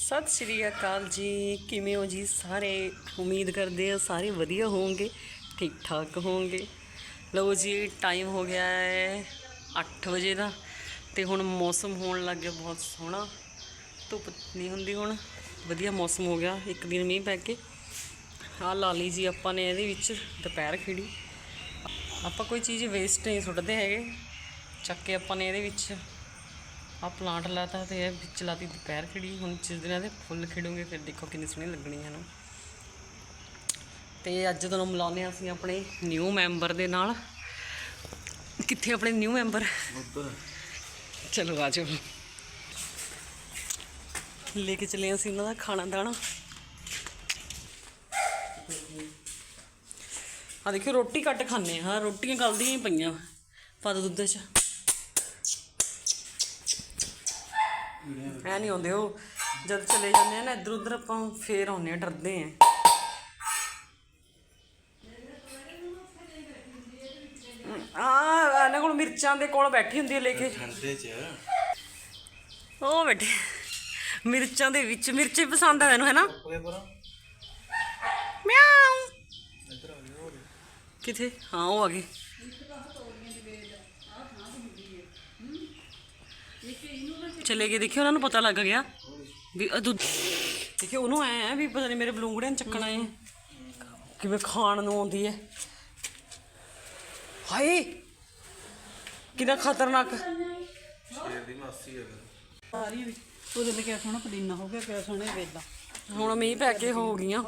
ਸਤਿ ਸ਼੍ਰੀ ਅਕਾਲ ਜੀ। ਕਿਵੇਂ ਹੋ ਜੀ? ਸਾਰੇ ਉਮੀਦ ਕਰਦੇ ਆ ਸਾਰੇ ਵਧੀਆ ਹੋਵੋਗੇ ਠੀਕ ਠਾਕ ਹੋਵੋਗੇ ਲਓ ਜੀ ਟਾਈਮ ਹੋ ਗਿਆ ਹੈ 8 ਵਜੇ ਦਾ ਤੇ ਹੁਣ ਮੌਸਮ ਹੋਣ ਲੱਗ ਗਿਆ ਬਹੁਤ ਸੋਹਣਾ। ਧੁੱਪ ਨਹੀਂ ਹੁੰਦੀ ਹੁਣ, ਵਧੀਆ ਮੌਸਮ ਹੋ ਗਿਆ, ਇੱਕ ਦਿਨ ਮੀਂਹ ਪੈ ਕੇ। ਆਹ ਲਾ ਲਈ ਜੀ ਆਪਾਂ ਨੇ ਇਹਦੇ ਵਿੱਚ ਦੁਪਹਿਰ ਖਿੜੀ। ਆਪਾਂ ਕੋਈ ਚੀਜ਼ ਵੇਸਟ ਨਹੀਂ ਸੁੱਟਦੇ ਹੈਗੇ। ਚੱਕ ਕੇ ਆਪਾਂ ਨੇ ਇਹਦੇ ਵਿੱਚ ਆ ਪਲਾਂਟ ਲਾਤਾ ਤੇ ਇਹ ਵਿੱਚ ਲਾਤੀ ਦੁਪਹਿਰ ਖਿੜੀ ਹੁਣ ਜਿਸ ਦਿਨਾਂ ਦੇ ਫੁੱਲ ਖਿੜੂਗੇ ਫਿਰ ਦੇਖੋ ਕਿੰਨੀ ਸੋਹਣੀ ਲੱਗਣੀ ਹੈ ਨਾ ਤੇ ਅੱਜ ਤੁਹਾਨੂੰ ਮਿਲਾਉਂਦੇ ਹਾਂ ਅਸੀਂ ਆਪਣੇ ਨਿਊ ਮੈਂਬਰ ਦੇ ਨਾਲ। ਕਿੱਥੇ ਆਪਣੇ ਨਿਊ ਮੈਂਬਰ ਚਲੋ ਆ ਜਾਓ। ਲੈ ਕੇ ਚੱਲੇ ਅਸੀਂ ਇਹਨਾਂ ਦਾ ਖਾਣਾ ਦਾਣਾ। ਆ ਦੇਖਿਓ ਰੋਟੀ ਕੱਟ ਖਾਂਦੇ ਆ ਰੋਟੀਆਂ ਗਲਦੀਆਂ ਹੀ ਪਈਆਂ। ਪਾ ਦੋ ਦੁੱਧ ਚ। ਐ ਨਹੀਂ ਆਉਂਦੇ ਉਹ ਜਦ ਚਲੇ ਜਾਂਦੇ ਆ ਨਾ ਇੱਧਰ ਉੱਧਰ ਆਪਾਂ ਫੇਰ ਆਉਂਦੇ ਆ ਡਰਦੇ ਆ। ਆ ਇਹਨਾਂ ਕੋਲ ਮਿਰਚਾਂ ਦੇ ਕੋਲ ਬੈਠੀ ਹੁੰਦੀ ਹੈ ਲੈ ਕੇ ਠੰਡੇ ਚ। ਉਹ ਬੈਠੇ ਮਿਰਚਾਂ ਦੇ ਵਿੱਚ ਮਿਰਚੇ ਪਸੰਦ ਆ ਇਹਨੂੰ ਹੈ ਨਾ ਓਏ ਪਰਾਂ ਮਿਆਉ ਕਿੱਥੇ? ਹਾਂ ਉਹ ਆ ਗਈ। ਚਲੇ ਗਏ। ਦੇਖਿਓ ਉਹਨਾਂ ਨੂੰ ਪਤਾ ਲੱਗ ਗਿਆ ਵੀ ਇਹ ਦੁੱਧ ਦੇਖਿਓ ਉਹਨੂੰ ਐ ਆ ਵੀ ਪਤਾ ਨਹੀਂ ਮੇਰੇ ਬਲੂੰਗੜੇ ਨੂੰ ਚੱਕਣਾ ਹੈ ਕਿਵੇਂ ਖਾਣ ਨੂੰ ਆਉਂਦੀ ਹੈ ਹਾਏ! ਕਿੰਨਾ ਖਤਰਨਾਕ। ਸ਼ੇਰ ਦੀ ਮਾਸੀ ਹੈ ਸਾਰੀ ਵੀ ਉਹਦੇ ਲਈ ਕਿਆ ਸੋਹਣਾ ਪੁਦੀਨਾ ਹੋ ਗਿਆ ਕਿਆ ਸੋਹਣੇ ਵੇਲਾ। ਹੁਣ ਮੀਂਹ ਪੈ ਕੇ ਹੋ ਗਈਆਂ।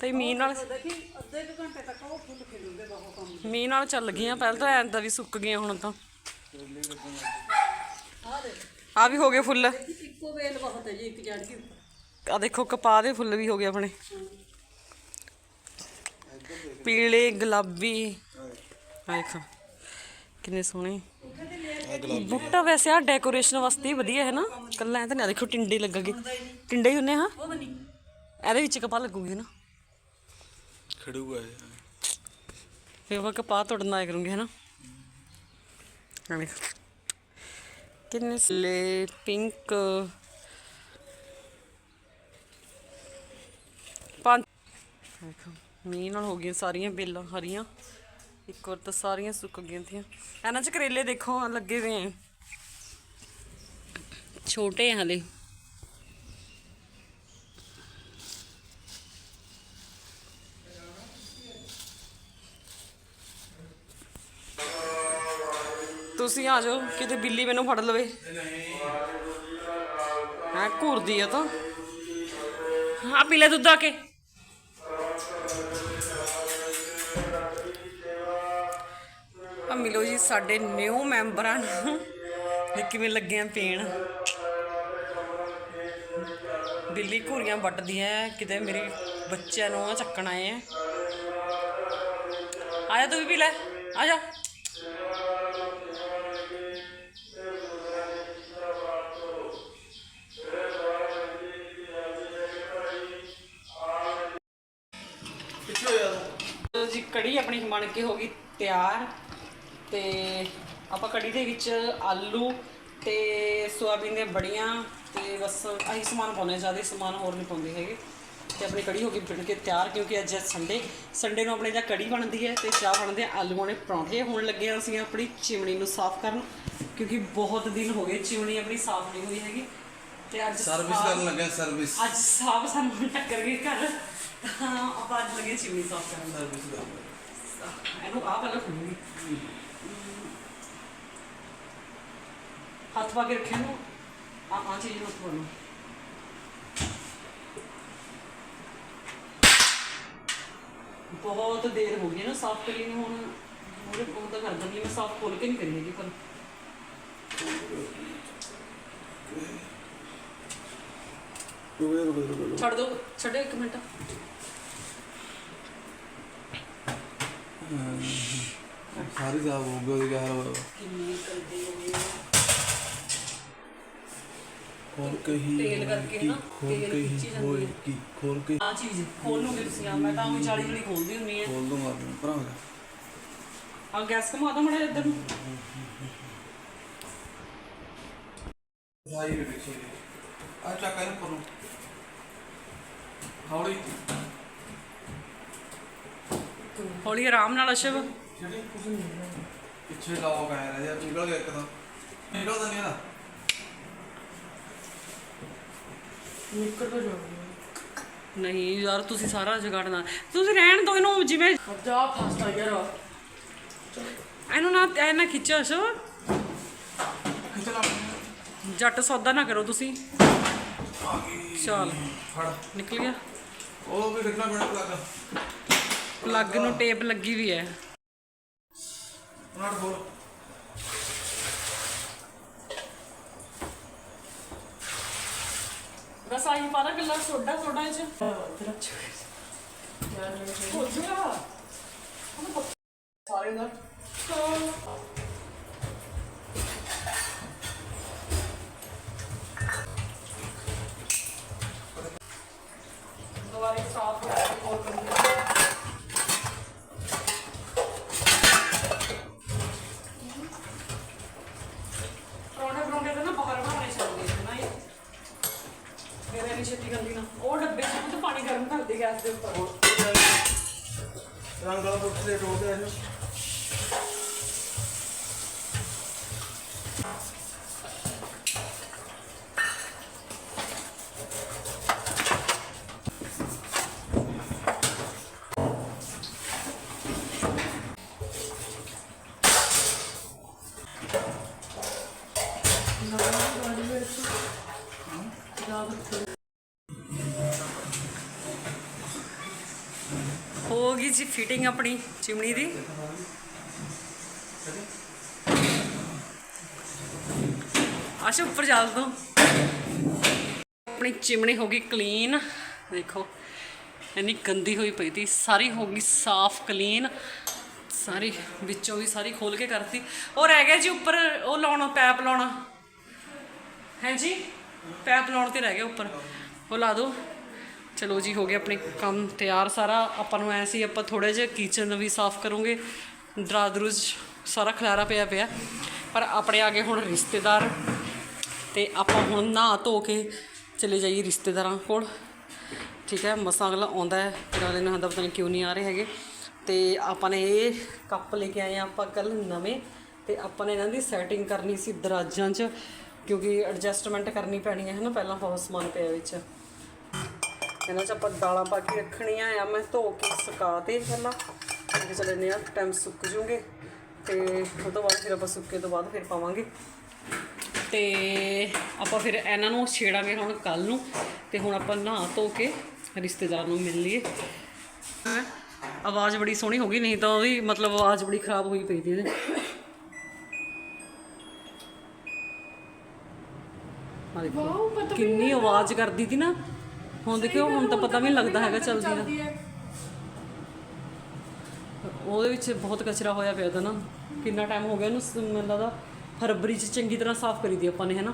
ਤੇ ਮੀਂਹ ਨਾਲ ਅੱਧੇ ਕੁ ਘੰਟੇ ਤੱਕ ਉਹ ਫੁੱਲ ਖਿਲੂਗੇ ਬਹੁਤ ਕੰਮ ਮੀਂਹ ਨਾਲ ਚੱਲ ਗਈਆਂ ਪਹਿਲਾਂ ਤਾਂ ਐਂ ਤਾਂ ਵੀ ਸੁੱਕ ਗਈਆਂ ਹੁਣ ਤਾਂ। ਆ ਦੇ ਆ ਵੀ ਹੋ ਗਏ ਫੁੱਲ। ਇੱਕੋ ਵੇਲ ਬਹੁਤ ਹੈ ਜੀ ਇੱਕ ਜੜ ਕੇ ਆ ਦੇਖੋ ਕਪਾਹ ਦੇ ਫੁੱਲ ਵੀ ਹੋ ਗਏ ਆਪਣੇ। ਪੀਲੇ ਗੁਲਾਬੀ। ਆ ਦੇਖੋ ਕਿੰਨੇ ਸੋਹਣੇ। ਬੂਟਾ ਵੈਸੇ ਆ ਡੈਕੋਰੇਸ਼ਨ ਵਾਸਤੇ ਹੀ ਵਧੀਆ ਹੈ ਨਾ। ਕੱਲਾ ਐ ਤਾਂ ਨਹੀਂ ਆ ਦੇਖੋ ਟਿੰਡੇ ਲੱਗਣਗੇ। ਟਿੰਡੇ ਹੀ ਹੁੰਨੇ ਹਾਂ। ਇਹਦੇ ਵਿੱਚ ਕਪਾਹ ਲੱਗੂਗੀ ਨਾ। ਖੜੂਗਾ ਫਿਰ ਮੈਂ ਕਪਾਹ ਤੋੜਨ ਆਇਆ ਕਰੂੰਗੀ ਹੈ ਨਾ। ਆ ਦੇਖੋ। ਕਿੰਨੇ ਸਲੇ ਪਿੰਕ, ਪੰਜ। ਮੀਂਹ ਨਾਲ ਹੋ ਗਈਆਂ ਸਾਰੀਆਂ ਬੇਲਾਂ ਹਰੀਆਂ। ਇੱਕ ਵਾਰ ਤਾਂ ਸਾਰੀਆਂ ਸੁੱਕ ਗਈਆਂ ਥੀਆਂ। ਇਹਨਾਂ 'ਚ ਕਰੇਲੇ ਦੇਖੋ, ਲੱਗੇ ਹੋਏ ਆ। ਛੋਟੇ ਆ ਹਲੇ। ਤੁਸੀਂ ਆ ਜਾਓ ਕਿਤੇ ਬਿੱਲੀ ਮੈਨੂੰ ਫੜ ਲਵੇ। ਹਾਂ ਘੁਰਦੀ ਆ ਤਾਂ। ਹਾਂ ਪੀ ਲੈ ਦੁੱਧ ਆ ਕੇ। ਆ ਮਿਲੋ ਜੀ ਸਾਡੇ ਨਿਊ ਮੈਂਬਰਾਂ ਨੂੰ। ਇਹ ਕਿਵੇਂ ਲੱਗਿਆ ਆ ਪੀਣ। ਬਿੱਲੀ ਘੂਰੀਆਂ ਵੱਟਦੀਆਂ ਐ, ਕਿਤੇ ਮੇਰੇ ਬੱਚਿਆਂ ਨੂੰ ਚੱਕਣਾ ਚੱਕਣ ਆਏ ਤੂੰ ਵੀ ਪੀ ਲੈ ਆ ਜਾ ਕਿੱਥੇ ਹੋਇਆ ਲਓ ਜੀ ਕੜੀ ਆਪਣੀ ਬਣ ਕੇ ਹੋ ਗਈ ਤਿਆਰ ਤੇ ਆਪਾਂ ਕੜੀ ਦੇ ਵਿੱਚ ਆਲੂ ਤੇ ਸੋਆਬੀਨ ਦੀਆਂ ਬੜੀਆਂ ਤੇ ਬਸ ਆਹੀ ਸਮਾਨ ਪਾਉਣੇ ਜ਼ਿਆਦਾ ਸਮਾਨ ਹੋਰ ਨਹੀਂ ਪਾਉਂਦੇ ਹੈਗੇ। ਤੇ ਆਪਣੀ ਕੜੀ ਹੋ ਗਈ ਬਣ ਕੇ ਤਿਆਰ ਕਿਉਂਕਿ ਅੱਜ ਸੰਡੇ। ਸੰਡੇ ਨੂੰ ਆਪਣੇ ਜਾਂ ਕੜੀ ਬਣਦੀ ਹੈ ਤੇ ਚਾਹ ਬਣਦੇ ਆਲੂਆਂ ਦੇ ਪਰੌਂਠੇ ਹੋਣ ਲੱਗੇ ਆ ਅਸੀਂ ਆਪਣੀ ਚਿਮਣੀ ਨੂੰ ਸਾਫ਼ ਕਰਨ ਕਿਉਂਕਿ ਬਹੁਤ ਦਿਨ ਹੋ ਗਏ ਚਿਮਣੀ ਆਪਣੀ ਸਾਫ਼ ਨਹੀਂ ਹੋਈ ਹੈਗੀ ਤੇ ਅੱਜ ਸਰਵਿਸ ਕਰਨ ਲੱਗਾ ਸਰਵਿਸ ਅੱਜ ਸਾਫ਼ ਸਾਨੂੰ ਟੱਕਰ ਗਈ ਘਰ। ਤਾਂ ਆਪਾਂ ਅੱਜ ਲੱਗੇ ਚਿਮਣੀ ਸਾਫ਼ ਕਰਨ। ਸਰਵਿਸ ਕਰ ਇਹਨੂੰ ਆ ਪਹਿਲਾਂ ਖੁੱਲੂਗੀ ਹੱਥ ਪਾ ਕੇ ਰੱਖਿਆ ਨੂੰ ਆ ਆ ਚੀਜ਼ ਨੂੰ ਹੱਥ ਬਹੁਤ ਦੇਰ ਹੋ ਗਈ ਨਾ, ਸਾਫ਼ ਕਰੀ ਨੂੰ, ਹੁਣ ਮੂਰੇ ਫੋਨ ਤਾਂ ਕਰ ਦਿੰਦੀ ਮੈਂ, ਸਾਫ਼ ਖੋਲ ਕੇ ਨਹੀਂ ਕਰੀ ਹੈਗੀ ਪਰ ਰੁਕੋ ਰੁਕੋ ਰੁਕੋ ਛੱਡ ਦੋ, ਛੱਡੋ ਇੱਕ ਮਿੰਟ। ਸਾਰੀ ਸਾਬ ਹੋ ਗਈ ਉਹਦੀ ਹਾਲ ਹੋਇਆ ਕਿੰਨੀ ਗੰਦੀ ਹੋ ਗਈ ਆ। ਖੋਲ ਕੇ ਹੀ ਤੇਲ ਕਰਕੇ ਨਾ, ਖੋਲ ਤੇਲ ਕੇ ਹੀ ਖਿੱਚੀ ਜਾਂਦੀ ਹੋਏ ਹੈ। ਕੀ ਖੋਲ ਕੇ ਆ ਚੀਜ਼ ਖੋਲ ਲਓਗੇ ਤੁਸੀਂ ਆ ਮੈਂ ਤਾਂ ਉਹ 40 ਜਣੀ ਖੋਲਦੀ ਹੁੰਨੀ ਆ ਖੋਲ ਦੂੰਗਾ ਮੈਂ ਭਰਾ ਆ ਗੈਸ ਕਮਾ ਦੋ ਮੜਾ ਇੱਧਰ ਨੂੰ ਭਾਈ ਦੇ ਪਿੱਛੇ ਆ ਚੱਕ ਇਹਨੂੰ ਪਰ ਨੂੰ ਹੌਲੀ ਹੌਲੀ ਆਰਾਮ ਨਾਲ ਅਸ਼ਵ। ਪਿੱਛੇ ਲਾਓ ਰਿਹਾ ਯਾਰ ਨਿਕਲ ਗਿਆ ਇੱਕਦਮ। ਨਿਕਲਦਾ ਨਹੀਂ ਇਹਦਾ ਨਿਕਲ ਤਾਂ ਜਾਊਗੀ। ਨਹੀਂ ਯਾਰ ਤੁਸੀਂ ਸਾਰਾ ਜਗਾੜਨਾ ਤੁਸੀਂ ਰਹਿਣ ਦਿਓ ਇਹਨੂੰ ਜਿਵੇਂ ਜਾ ਫਸਦਾ ਯਾਰ। ਇਹਨੂੰ ਨਾ ਐ ਨਾ ਖਿੱਚੋ ਅਸ਼ਵ। ਜੱਟ ਸੌਦਾ ਨਾ ਕਰੋ ਤੁਸੀਂ। ਚੱਲ। ਫੜ। ਨਿਕਲ ਗਿਆ। ਉਹ ਵੀ ਦੇਖਣਾ ਪੈਣਾ ਲੱਗ ਪਲੱਗ ਨੂੰ ਟੇਪ ਲੱਗੀ ਵੀ ਹੈ। ਬਸ ਆਹੀ ਪਾਰਾ ਗੱਲਾਂ ਸੋਡਾ ਸੋਡਾ ਇਹ ਚ ਹੋ ਜੂਗਾ ਸਾਰੇ ਦਾ ਦੁਬਾਰੇ ਸਾਫ਼ ਹੋ ਕੇ ਹੋਰ ਕਰੂੰਗੀ ਪਰੌਂਠੇ ਪਰੌਂਠੇ ਤਾਂ ਨਾ ਬਾਹਰ ਬਾਹਰ ਚੱਲਦੇ ਨੇ ਨਾ ਇਹ ਮੇਰੇ ਨਹੀਂ ਛੇਤੀ ਗੰਦੀ ਨਾ। ਉਹ ਡੱਬੇ ਚ ਤਾਂ ਪਾਣੀ ਗਰਮ ਕਰਦੇ ਗੈਸ ਦੇ ਉੱਪਰ। ਰੰਗ ਵਾਲਾ ਬੁੱਟ ਦੇ ਟੋੜ ਦੇ ਇਹਨੂੰ ਆਪਣੀ ਚਿਮਣੀ ਦੀ। ਆਸ਼ਾ, ਉੱਪਰ ਚੱਲ ਦੋ। ਆਪਣੀ ਚਿਮਣੀ ਹੋ ਗਈ ਕਲੀਨ ਦੇਖੋ, ਇੰਨੀ ਗੰਦੀ ਹੋਈ ਪਈ ਤੀ। ਸਾਰੀ ਹੋ ਗਈ ਸਾਫ਼ ਕਲੀਨ ਸਾਰੀ, ਵਿੱਚੋਂ ਵੀ ਸਾਰੀ ਖੋਲ ਕੇ ਕਰਤੀ। ਉਹ ਰਹਿ ਗਿਆ ਜੀ ਉੱਪਰ, ਉਹ ਲਾਉਣਾ ਪੈਪ ਲਾਉਣਾ। ਹੈ ਜੀ? ਪੈਪ ਲਾਉਣ ਤੇ ਰਹਿ ਗਿਆ ਉੱਪਰ। ਉਹ ਲਾ ਦੋ। ਚਲੋ ਜੀ, ਹੋ ਗਿਆ ਆਪਣੇ ਕੰਮ ਤਿਆਰ ਸਾਰਾ। ਆਪਾਂ ਨੂੰ ਐ ਸੀ, ਆਪਾਂ ਥੋੜੇ ਜਿਹਾ ਕਿਚਨ ਵੀ ਸਾਫ਼ ਕਰੋਗੇ। ਦਰਾਦਰੂਜ ਸਾਰਾ ਖਲਾਰਾ ਪਿਆ ਪਿਆ। ਪਰ ਆਪਣੇ ਆ ਗਏ ਹੁਣ ਰਿਸ਼ਤੇਦਾਰ। ਤੇ ਆਪਾਂ ਹੁਣ ਨਹਾ ਧੋ ਕੇ ਚਲੇ ਜਾਈਏ ਰਿਸ਼ਤੇਦਾਰਾਂ ਕੋਲ। ਠੀਕ ਹੈ, ਮਸਾਂ ਅਗਲਾ ਆਉਂਦਾ ਹੈ। ਫਿਰ ਅਗਲੇ ਨੂੰ ਹੁੰਦਾ ਪਤਾ ਨਹੀਂ ਕਿਉਂ ਨਹੀਂ ਆ ਰਹੇ ਹੈਗੇ। ਤੇ ਆਪਾਂ ਨੇ ਇਹ ਕੱਪ ਲੈ ਕੇ ਆਏ ਹਾਂ ਆਪਾਂ ਕੱਲ ਨਵੇਂ। ਤੇ ਆਪਾਂ ਨੇ ਇਹਨਾਂ ਦੀ ਸੈਟਿੰਗ ਕਰਨੀ ਸੀ ਦਰਾਜਾਂ 'ਚ। ਕਿਉਂਕਿ ਐਡਜਸਟਮੈਂਟ ਕਰਨੀ ਪੈਣੀ ਹੈ ਹਨਾ, ਪਹਿਲਾਂ ਬਹੁਤ ਸਮਾਨ ਪਿਆ ਵਿੱਚ। ਇਹਨਾਂ 'ਚ ਆਪਾਂ ਦਾਲਾਂ ਪਾ ਕੇ ਰੱਖਣੀਆਂ ਆ ਮੈਂ ਧੋ ਕੇ ਸੁਕਾ ਤੇ ਪਹਿਲਾਂ। ਕਿ ਚਲੇ ਨੇ ਆ ਟਾਈਮ ਸੁੱਕ ਜੂਗੇ। ਤੇ ਉਹ ਤੋਂ ਬਾਅਦ ਫਿਰ ਆਪਾਂ ਸੁੱਕੇ ਤੋਂ ਬਾਅਦ ਫਿਰ ਪਾਵਾਂਗੇ। ਤੇ ਆਪਾਂ ਫਿਰ ਇਹਨਾਂ ਨੂੰ ਛੇੜਾਂਗੇ ਹੁਣ ਕੱਲ ਨੂੰ। ਤੇ ਹੁਣ ਆਪਾਂ ਨਹਾ ਧੋ ਕੇ ਰਿਸ਼ਤੇਦਾਰ ਨੂੰ ਮਿਲ ਲਈਏ? ਆਵਾਜ਼ ਬੜੀ ਸੋਹਣੀ ਹੋ ਗਈ ਨਹੀਂ ਤਾਂ ਉਹਦੀ ਮਤਲਬ ਆਵਾਜ਼ ਬੜੀ ਖਰਾਬ ਹੋਈ ਪਈ ਦੀ ਇਹਦੇ। ਕਿੰਨੀ ਆਵਾਜ਼ ਕਰਦੀ ਤੀ ਨਾ। ਹੁਣ ਦੇਖਿਓ ਹੁਣ ਤਾਂ ਪਤਾ ਵੀ ਨਹੀਂ ਲੱਗਦਾ ਹੈਗਾ ਚੱਲਦੀ ਦਾ ਉਹਦੇ ਵਿੱਚ ਬਹੁਤ ਕਚਰਾ ਹੋਇਆ ਪਿਆ ਤਾਂ ਨਾ। ਕਿੰਨਾ ਟਾਈਮ ਹੋ ਗਿਆ ਉਹਨੂੰ ਸ- ਮੈਨੂੰ ਲੱਗਦਾ ਫਰਵਰੀ ਚ ਚੰਗੀ ਤਰ੍ਹਾਂ ਸਾਫ਼ ਕਰੀ ਦੀ ਆਪਾਂ ਨੇ ਹੈਨਾ?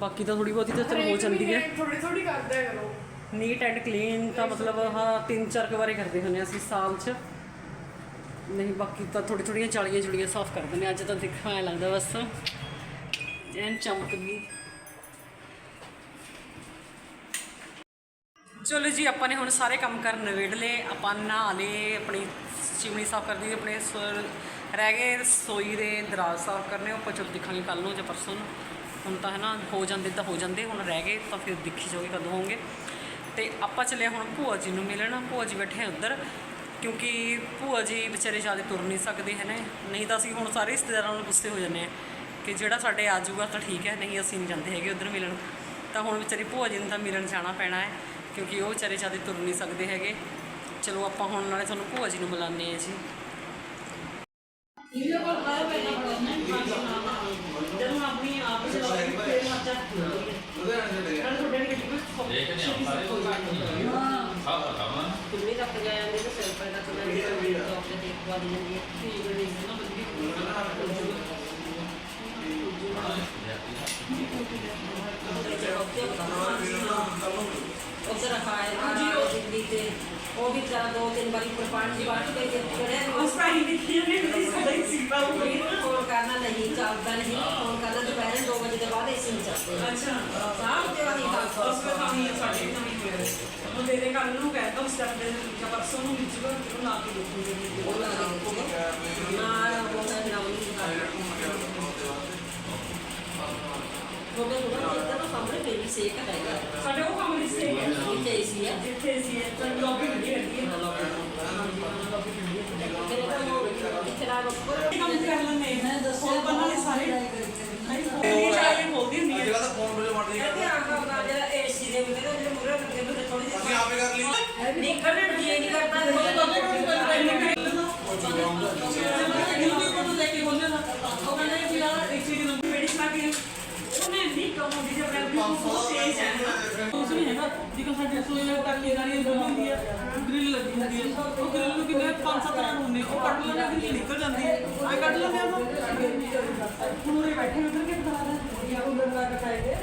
ਬਾਕੀ ਤਾਂ ਥੋੜੀ ਬਹੁਤੀ ਤਾਂ ਚਲ ਹੋ ਜਾਂਦੀ ਹੈ। ਥੋੜੀ ਥੋੜੀ ਕਰਦਾ ਕਰੋ ਨੀਟ ਐਂਡ ਕਲੀਨ ਤਾਂ ਮਤਲਬ ਹਾਂ। ਤਿੰਨ ਚਾਰ ਕੁ ਵਾਰੀ ਕਰਦੇ ਹੁੰਦੇ ਅਸੀਂ ਸਾਲ 'ਚ। ਨਹੀਂ ਬਾਕੀ ਤਾਂ ਥੋੜੀ ਥੋੜੀਆਂ ਚਾਲੀਆਂ ਜੁੜੀਆਂ ਸਾਫ਼ ਕਰ ਦਿੰਦੇ। ਅੱਜ ਤਾਂ ਦੇਖਾਂ ਐਂ ਲੱਗਦਾ ਬਸ। ਐਨ ਚਮਕ ਚਲੋ ਜੀ, ਆਪਾਂ ਨੇ ਹੁਣ ਸਾਰੇ ਕੰਮ ਕਰ ਨਵੇੜ ਲਏ। ਆਪਾਂ ਨਹਾ ਲਏ ਆਪਣੀ ਚਿਮਨੀ ਸਾਫ਼ ਕਰ ਲਈ ਆਪਣੇ ਸ- ਰਹਿ ਗਏ, ਰਸੋਈ ਦੇ ਦਰਾਜ਼ ਸਾਫ਼ ਕਰਨੇ ਉਹ ਆਪਾਂ ਚਲੋ ਦੇਖਾਂਗੇ ਕੱਲ ਨੂੰ ਜਾਂ ਪਰਸੋਂ ਨੂੰ। ਹੁਣ ਤਾਂ ਹੈ ਨਾ ਹੋ ਜਾਂਦੇ ਤਾਂ ਹੋ ਜਾਂਦੇ, ਹੁਣ ਰਹਿ ਗਏ ਤਾਂ ਫਿਰ ਦੇਖੀ ਜਾਓਗੇ ਕਦੋਂ ਹੋਣਗੇ। ਤੇ ਆਪਾਂ ਚੱਲੇ ਹੁਣ ਭੂਆ ਜੀ ਨੂੰ ਮਿਲਣ। ਭੂਆ ਜੀ ਬੈਠੇ ਆ ਉੱਧਰ, ਕਿਉਂਕਿ ਭੂਆ ਜੀ ਵਿਚਾਰੇ ਜ਼ਿਆਦਾ ਤੁਰ ਨਹੀਂ ਸਕਦੇ ਹੈ ਨਾ ਨਹੀਂ ਤਾਂ ਅਸੀਂ ਹੁਣ ਸਾਰੇ ਰਿਸ਼ਤੇਦਾਰਾਂ ਨੂੰ ਗੁੱਸੇ ਹੋ ਜਾਂਦੇ ਆ ਕਿ ਜਿਹੜਾ ਸਾਡੇ ਆ ਜਾਊਗਾ ਤਾਂ ਠੀਕ ਹੈ, ਨਹੀਂ ਅਸੀਂ ਨਹੀਂ ਜਾਂਦੇ ਹੈਗੇ ਉੱਧਰ ਮਿਲਣ। ਤਾਂ ਹੁਣ ਵਿਚਾਰੀ ਭੂਆ ਜੀ ਨੂੰ ਤਾਂ ਮਿਲਣ ਜਾਣਾ ਪੈਣਾ ਹੈ। ਕਿਉਂਕਿ ਉਹ ਵਿਚਾਰੇ ਜ਼ਿਆਦਾ ਤੁਰ ਨਹੀਂ ਸਕਦੇ ਹੈਗੇ। ਚਲੋ ਆਪਾਂ ਹੁਣ ਨਾਲੇ ਤੁਹਾਨੂੰ ਭੂਆ ਜੀ ਨੂੰ ਮਿਲਾਉਂਦੇ ਆ ਜੀ। ਕਿੰਨੇ ਤੱਕ ਜਾ ਜਾਂਦੇ ਤੇ ਸਿਰ ਪੈਦਾ ਕਰ ਜਾਂਦੇ ਤੇ ਆਪਣੇ ਤੇ ਇੱਕ ਵਾਰ ਠੀਕ ਹੈ ਠੀਕ ਹੈ। ਨਾ ਬੰਦੀ ਉਸ ਟਾਈਮ ਦੇਖੀ ਨੇ ਵੀ ਸਦਾ ਹੀ ਸੀਪਾ ਹੋ ਗਈ ਫੋਨ ਕਰਨਾ ਨਹੀਂ ਚੱਲਦਾ ਨਹੀਂ ਫੋਨ ਕਰਨਾ ਦੁਪਹਿਰੇ 2 ਵਜੇ ਦੇ ਬਾਅਦ ਏਸੀ ਨਹੀਂ ਚੱਲਦੇ ਅੱਛਾ ਸਾਹ ਤੇ ਵਾਲੀ ਉਹ ਦੇ ਦੇ ਕੱਲ ਨੂੰ ਕਹਿੰਦਾ ਉਸ ਟਾਈਮ ਦੇ ਜਾਂ ਪਰਸੋਂ ਨੂੰ ਵਿੱਚ ਉਹ ਨਾ ਕੇ ਦੇਖੂਗੇ ਉਹ ਲਾ ਦੇ ਨਾ ਉਹ ਨਾ ਨਹੀਂ ਉਹਦੇ ਕੋਲ ਇੱਧਰ ਤੋਂ ਸਾਹਮਣੇ ਬੇਬੀ ਸੇਕ ਹੈਗਾ। ਸਾਡੇ ਉਹ ਕਮਰੇ ਸੇ ਜਿੱਥੇ ਏਸੀ ਹੈ। ਜਿੱਥੇ ਸੀ ਤਾਂ ਲੌਬੀ ਲੱਗੀ ਲੱਗੀ ਹੈ। ਲਾ ਕੰਮ ਦੇ ਹੈ ਤਾਂ ਏਸੀ ਦੇ ਦੀ ਇਹ ਨਹੀਂ ਕਰਦਾ ਕੋਈ ਬੰਦੇ ਨੂੰ ਨੂੰ ਲੈ ਕੇ ਬੋਲਦੇ ਨਾ ਉਹ ਕਹਿੰਦੇ ਕਿ ਯਾਰ ਇੱਕ ਚੀਜ਼ ਨੂੰ ਮੈਡੀਸਨ ਆ ਗਈ ਉਹਨੇ ਨਹੀਂ ਕਹੋ ਦੀ ਜਬ ਰੈਵਿਊ ਬਹੁਤ ਤੇਜ਼ ਹੈ ਨਾ ਉਸ ਨਹੀਂ ਹੈਗਾ ਜਿਵੇਂ ਸਾਡੇ ਸੋਏ ਕਰਕੇ ਗਾੜੀ ਬਣੀ ਹੁੰਦੀ ਹੈ ਉਹ ਗ੍ਰਿਲ ਨੂੰ ਕਿੰਨੇ ਪੰਜ ਸੱਤ ਰਨ ਹੁੰਦੇ ਉਹ ਕੱਢ ਲੈਂਦੇ ਗ੍ਰਿਲ ਨਿਕਲ ਜਾਂਦੀ ਹੈ ਆ ਕੱਢ ਲੈਂਦੇ ਆਪਾਂ ਹੁਣ ਉਰੇ ਬੈਠੇ ਉਧਰ ਕੇ ਬਣਾ ਦੇ ਜਾਂ ਕੋਈ ਬੰਦਾ ਕਟਾਏਗੇ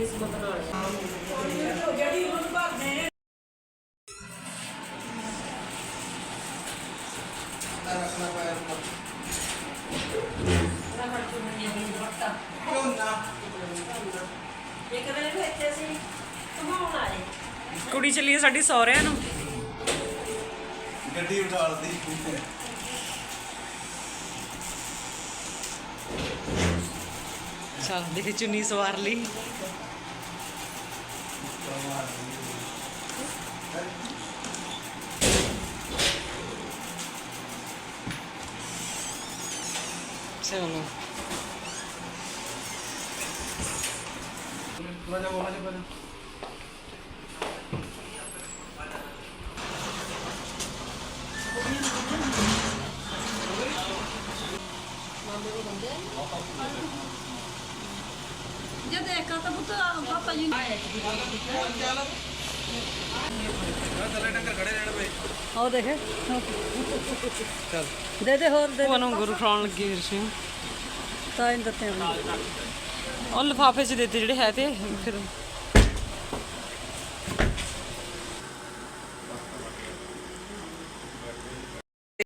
ਇਸ ਬਤਨਾਲ ਜਿਹੜੀ ਹੁਣ ਭਰਦੇ ਰੱਖਣਾ ਪਾਇਆ ਨਾ ਫੜ ਕੇ ਦੁਪੱਟਾ ਕਿਉਂ ਨਾ ਇੱਕ ਦਿਨ ਨੂੰ ਇੱਥੇ ਸੀ ਕਮਾਉਣ ਆਏ। ਕੁੜੀ ਚੱਲੀ ਸਾਡੀ ਸਹੁਰਿਆਂ ਨੂੰ। ਗੱਡੀ ਉਠਾਲਦੀ ਚੱਲ ਦੇ ਚੁੰਨੀ ਸਵਾਰ ਲਈ। ਚਲੋ। ਥੋੜਾ ਜਿਹਾ ਬੋਲਣਾ ਜੇ ਦੇਖਾ ਤਾਂ ਪੁੱਤ ਪਾਪਾ ਜੀ ਆਓ ਦੇਖੇ। ਚੱਲ ਦੇ ਦੇ ਹੋਰ ਦੇ ਭੂਆ ਨੂੰ ਗੁਰੂ ਖਿਲਾਉਣ ਲੱਗੀ ਵੀਰ ਸਿੰਘ ਤਾਂ ਇਹਨਾਂ ਦਿੱਤੇ ਉਹ ਲਿਫਾਫੇ 'ਚ ਦਿੱਤੇ ਜਿਹੜੇ ਹੈ ਤੇ ਫਿਰ